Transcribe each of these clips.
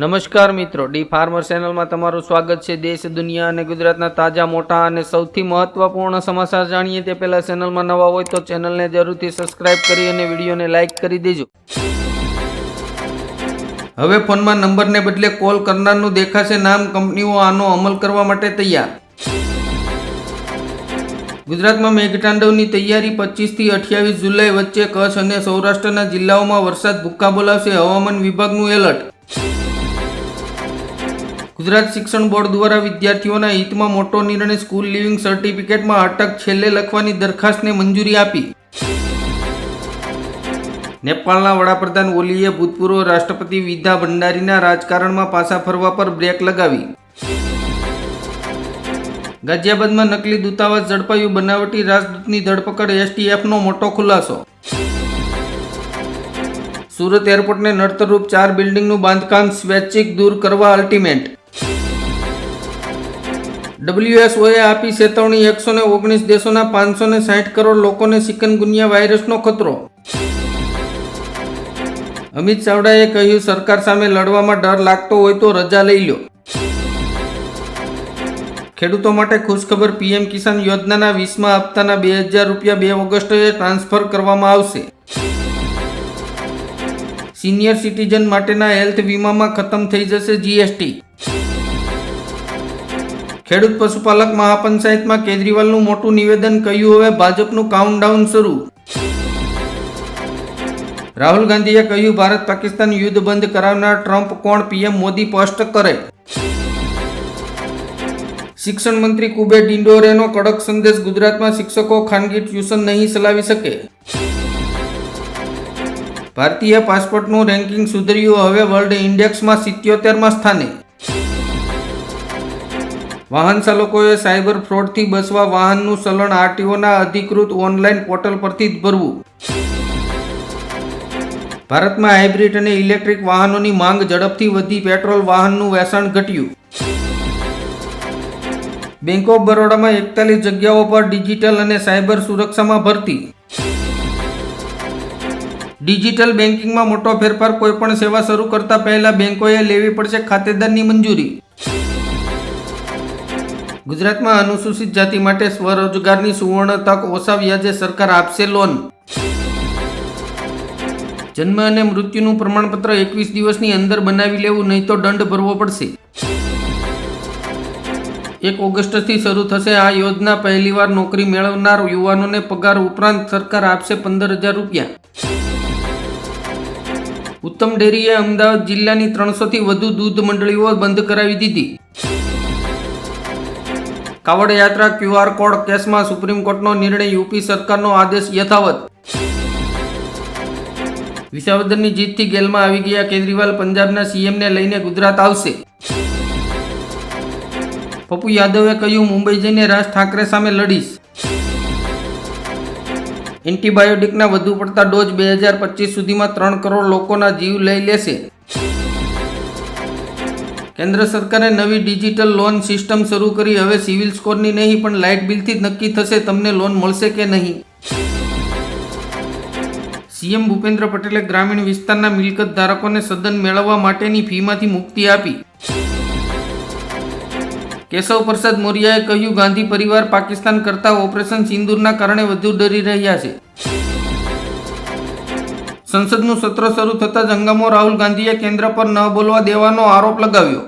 નમસ્કાર મિત્રો, D farmer ચેનલમાં તમારું સ્વાગત છે. દેશ, દુનિયા અને ગુજરાતના તાજા, મોટા અને સૌથી મહત્વપૂર્ણ સમાચાર જાણીએ તે પહેલા ચેનલમાં નવા હોય તો ચેનલને જરૂરથી સબસ્ક્રાઇબ કરી અને વિડીયોને લાઇક કરી દેજો. હવે ફોનમાં નંબરને બદલે કોલ કરનારનું દેખાશે નામ, કંપનીઓ આનો અમલ કરવા માટે તૈયાર. ગુજરાતમાં મેઘતાંડવની તૈયારી પચીસથી અઠ્યાવીસ જુલાઈ વચ્ચે કચ્છ અને સૌરાષ્ટ્રના જિલ્લાઓમાં વરસાદ ભૂક્કા બોલાવશે હવામાન વિભાગનું એલર્ટ. ગુજરાત શિક્ષણ બોર્ડ દ્વારા વિદ્યાર્થીઓના હિતમાં મોટો નિર્ણય સ્કૂલ લિવિંગ સર્ટિફિકેટમાં અટક છેલ્લે લખવાની દરખાસ્તને મંજૂરી આપી. નેપાળના વડાપ્રધાન ઓલીએ ભૂતપૂર્વ રાષ્ટ્રપતિ વિદ્યા ભંડારીના રાજકારણમાં પાછા ફરવા પર બ્રેક લગાવી. ગાઝિયાબાદમાં નકલી દૂતાવાસ ઝડપાયું બનાવટી રાજદૂતની ધરપકડ એસટીએફનો મોટો ખુલાસો. સુરત એરપોર્ટને નડતરરૂપ ચાર બિલ્ડિંગનું બાંધકામ સ્વૈચ્છિક દૂર કરવા અલ્ટિમેટ. ડબ્લ્યુએસઓએ આપી ચેતવણી એકસો ને ઓગણીસ દેશોના પાંચસો ને સાઠ કરોડ લોકોને સિકનગુનિયા વાયરસનો ખતરો. અમિત ચાવડાએ કહ્યું, સરકાર સામે લડવામાં ડર લાગતો હોય તો રજા લઈ લો ખેડૂતો માટે ખુશખબર, પીએમ કિસાન યોજનાના વીસમાં હપ્તાના બે હજાર રૂપિયા બે ઓગસ્ટે ટ્રાન્સફર કરવામાં આવશે. સિનિયર સિટીઝન માટેના હેલ્થ વીમામાં ખતમ થઈ જશે જીએસટી. ખેડૂત પશુપાલક મહાપંચાયતમાં કેજરીવાલનું મોટું નિવેદન કહ્યું હવે ભાજપનું કાઉન્ટડાઉન શરૂ. રાહુલ ગાંધીએ કહ્યું, ભારત પાકિસ્તાન યુદ્ધ બંધ કરાવનાર ટ્રમ્પ કોણ? પીએમ મોદી સ્પષ્ટ કરે. શિક્ષણ મંત્રી કુબે ડિંડોરેનો કડક સંદેશ ગુજરાતમાં શિક્ષકો ખાનગી ટ્યુશન નહીં ચલાવી શકે. ભારતીય પાસપોર્ટનું રેન્કિંગ સુધર્યું હવે વર્લ્ડ ઇન્ડેક્સમાં સિત્યોતેરમાં સ્થાને. વાહન ચાલકોએ સાયબર ફ્રોડથી બચવા વાહનનું ચલણ આરટીઓના અધિકૃત ઓનલાઈન પોર્ટલ પરથી જ ભરવું. ભારતમાં હાઇબ્રિડ અને ઇલેક્ટ્રિક વાહનોની માંગ ઝડપથી વધી, પેટ્રોલ વાહનનું વેચાણ ઘટ્યું. બેંક ઓફ બરોડામાં એકતાલીસ જગ્યાઓ પર ડિજિટલ અને સાયબર સુરક્ષામાં ભરતી. ડિજિટલ બેન્કિંગમાં મોટો ફેરફાર, કોઈપણ સેવા શરૂ કરતા પહેલા બેંકોએ લેવી પડશે ખાતેદારની મંજૂરી. ગુજરાતમાં અનુસૂચિત જાતિ માટે સ્વરોજગારની સુવર્ણ તક ઓછા વ્યાજે સરકાર આપશે લોન. જન્મ અને મૃત્યુનું પ્રમાણપત્ર એકવીસ દિવસની અંદર બનાવી લેવું, નહીં તો દંડ ભરવો પડશે. એક ઓગસ્ટથી શરૂ થશે આ યોજના. પહેલીવાર નોકરી મેળવનાર યુવાનોને પગાર ઉપરાંત સરકાર આપશે પંદર હજાર રૂપિયા. ઉત્તમ ડેરીએ અમદાવાદ જિલ્લાની ત્રણસોથી વધુ દૂધ મંડળીઓ બંધ કરાવી દીધી. કાવડ યાત્રા ક્યુઆર કોડ કેસમાં સુપ્રીમ કોર્ટનો નિર્ણય યુપી સરકારનો આદેશ યથાવત. વિસાવદરની જીતથી ગેલમાં આવી ગયા કેજરીવાલ પંજાબના સીએમને લઈને ગુજરાત આવશે. પપ્પુ યાદવે કહ્યું, મુંબઈ જઈને રાજ ઠાકરે સામે લડીશ. એન્ટીબાયોટિકના વધુ પડતા ડોઝ બે હજાર પચીસ સુધીમાં ત્રણ કરોડ લોકોના જીવ લઈ લેશે. કેન્દ્ર સરકારે નવી ડિજિટલ લોન સિસ્ટમ શરૂ કરી. હવે સિવિલ સ્કોરની નહીં, પણ લાઇટ બિલથી જ નક્કી થશે તમને લોન મળશે કે નહીં. સીએમ ભૂપેન્દ્ર પટેલે ગ્રામીણ વિસ્તારના મિલકત ધારકોને સદન મેળવવા માટેની ફીમાંથી મુક્તિ આપી. કેશવ પ્રસાદ મોર્યાએ કહ્યું, ગાંધી પરિવાર પાકિસ્તાન કરતા ઓપરેશન સિંદૂરના કારણે વધુ ડરી રહ્યા છે. સંસદનું સત્ર શરૂ થતાં જ હંગામો રાહુલ ગાંધીએ કેન્દ્ર પર ન બોલવા દેવાનો આરોપ લગાવ્યો.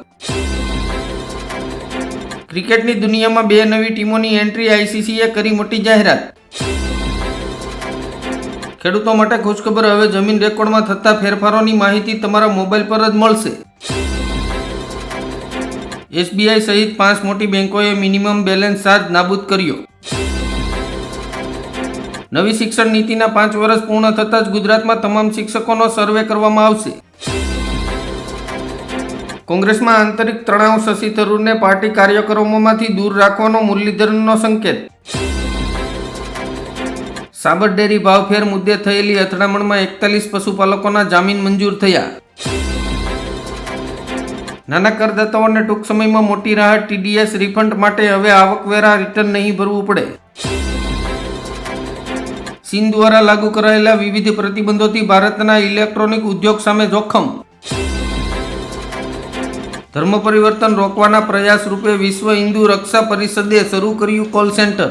ક્રિકેટની દુનિયામાં બે નવી ટીમોની એન્ટ્રી આઈસીસીએ કરી મોટી જાહેરાત. ખેડૂતો માટે ખુશખબર હવે જમીન રેકોર્ડમાં થતા ફેરફારોની માહિતી તમારા મોબાઈલ પર જ મળશે. એસબીઆઈ સહિત પાંચ મોટી બેંકોએ મિનિમમ બેલેન્સ ચાર્જ નાબૂદ કર્યો. નવી શિક્ષણ નીતિના પાંચ વર્ષ પૂર્ણ થતાં જ ગુજરાતમાં તમામ શિક્ષકોનો સર્વે કરવામાં આવશે. કોંગ્રેસમાં આંતરિક તણાવ શશી થરૂરને પાર્ટી કાર્યક્રમોમાંથી દૂર રાખવાનો મુરલીધરનનો સંકેત. સાબર ડેરી ભાવફેર મુદ્દે થયેલી અથડામણમાં એકતાલીસ પશુપાલકોના જામીન મંજૂર થયા. નાના કરદાતાઓને ટૂંક સમયમાં મોટી રાહત, ટીડીએસ, રિફંડ માટે હવે આવકવેરા રિટર્ન નહીં ભરવું પડે. ચીન દ્વારા લાગુ કરાયેલા વિવિધ પ્રતિબંધોથી ભારતના ઇલેક્ટ્રોનિક ઉદ્યોગ સામે જોખમ. ધર્મ પરિવર્તન રોકવાના પ્રયાસ રૂપે વિશ્વ હિન્દુ રક્ષા પરિષદે શરૂ કર્યું કોલ સેન્ટર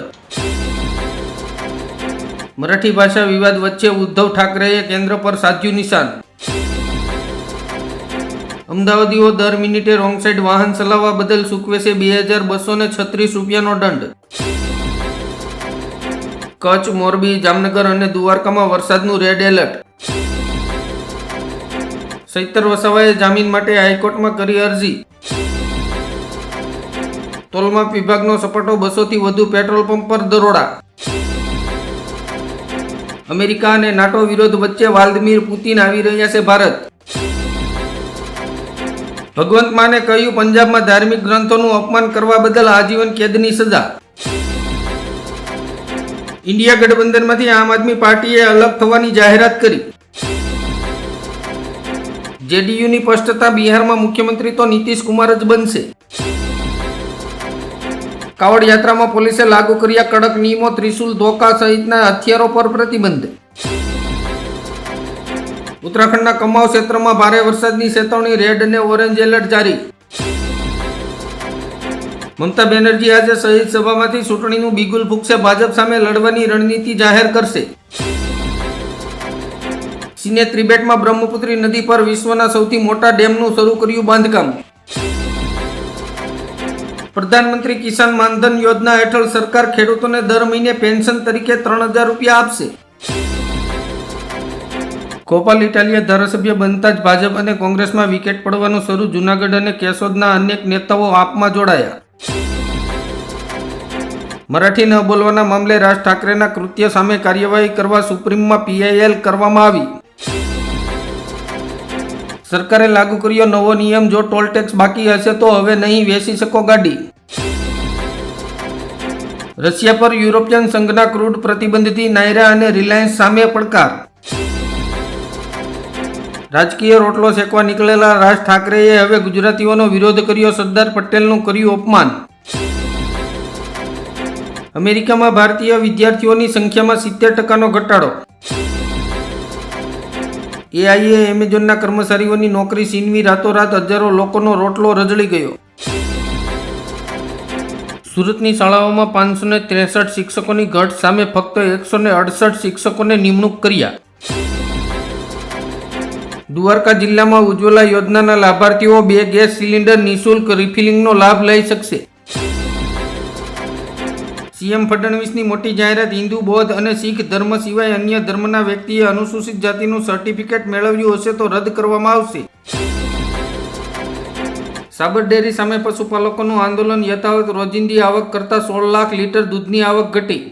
મરાઠી ભાષા વિવાદ વચ્ચે ઉદ્ધવ ઠાકરેએ કેન્દ્ર પર સાધ્યું નિશાન. અમદાવાદીઓ દર મિનિટે રોંગ સાઈડ વાહન ચલાવવા બદલ સુકવેશે બે હજાર બસો છત્રીસ રૂપિયાનો દંડ. કચ્છ, મોરબી, જામનગર અને દ્વારકામાં વરસાદનું રેડ એલર્ટ સૈતર વસાવાએ જામીન માટે હાઈકોર્ટમાં કરી અરજી. તોલમાપ વિભાગનો સપાટો બસોથી વધુ પેટ્રોલ પંપ પર દરોડા. અમેરિકા અને નાટો વિરોધ વચ્ચે વાલ્દમીર પુતિન આવી રહ્યા છે ભારત. ભગવંત માને કહ્યું, પંજાબમાં ધાર્મિક ગ્રંથોનું અપમાન કરવા બદલ આજીવન કેદની સજા. ઇન્ડિયા ગઠબંધનમાંથી આમ આદમી પાર્ટીએ અલગ થવાની જાહેરાત કરી. જેડીયુની સ્પષ્ટતા બિહારમાં મુખ્યમંત્રી તો નીતિશ કુમાર જ બનશે. કાવડ યાત્રામાં પોલીસે લાગુ કર્યા કડક નિયમો ત્રિશુલ ધોકા સહિતના હથિયારો પર પ્રતિબંધ. ઉત્તરાખંડના કમાવ ક્ષેત્રમાં ભારે વરસાદની ચેતવણી, રેડ અને ઓરેન્જ એલર્ટ જારી. મમતા બેનર્જી આજે શહીદ સભામાંથી ચૂંટણીનું બિગુલ ફૂંકશે. ભાજપ સામે લડવાની રણનીતિ જાહેર કરશે. ચીને ત્રિબેટમાં બ્રહ્મપુત્રી નદી પર વિશ્વના સૌથી મોટા ડેમનું શરૂ કર્યું બાંધકામ. પ્રધાનમંત્રી કિસાન માનધન યોજના હેઠળ સરકાર ખેડૂતોને દર મહિને પેન્શન તરીકે ત્રણ હજાર રૂપિયા આપશે. ગોપાલ ઇટાલિયા ધારાસભ્ય બનતા જ ભાજપ અને કોંગ્રેસમાં વિકેટ પડવાનું શરૂ. જૂનાગઢ અને કેશોદના અનેક નેતાઓ આપમાં જોડાયા. મરાઠી ન બોલવાના મામલે રાજ ઠાકરેના કૃત્ય સામે કાર્યવાહી કરવા સુપ્રીમમાં પીઆઈએલ કરવામાં આવી. સરકારે લાગુ કર્યો નવો નિયમ, જો ટોલ ટેક્સ બાકી હશે તો હવે નહીં વેચી શકો ગાડી. રશિયા પર યુરોપિયન સંઘના ક્રૂડ પ્રતિબંધથી નાયરા અને રિલાયન્સ સામે પડકાર. રાજકીય રોટલો શેકવા નીકળેલા રાજ ઠાકરેએ હવે ગુજરાતીઓનો વિરોધ કર્યો સરદાર પટેલનું કર્યું અપમાન. અમેરિકામાં ભારતીય વિદ્યાર્થીઓની સંખ્યામાં સિત્તેર ટકાનો ઘટાડો. એઆઈએ એમેઝોનના કર્મચારીઓની નોકરી છીનવી રાતોરાત હજારો લોકોનો રોટલો રજળી ગયો. સુરતની શાળાઓમાં પાંચસો ને ત્રેસઠ શિક્ષકોની ઘટ સામે ફક્ત એકસો ને અડસઠ શિક્ષકોને નિમણૂક કર્યા. દ્વારકા જિલ્લામાં ઉજ્જવલા યોજનાના લાભાર્થીઓ બે ગેસ સિલિન્ડર નિઃશુલ્ક રિફિલિંગનો લાભ લઈ શકશે. સીએમ ફડણવીસની મોટી જાહેરાત હિન્દુ, બૌદ્ધ અને શીખ ધર્મ સિવાય અન્ય ધર્મના વ્યક્તિએ અનુસૂચિત જાતિનું સર્ટિફિકેટ મેળવ્યું હશે તો રદ કરવામાં આવશે. સાબર ડેરી સામે પશુપાલકોનું આંદોલન યથાવત રોજિંદી આવક કરતાં સોળ લાખ લીટર દૂધની આવક ઘટી.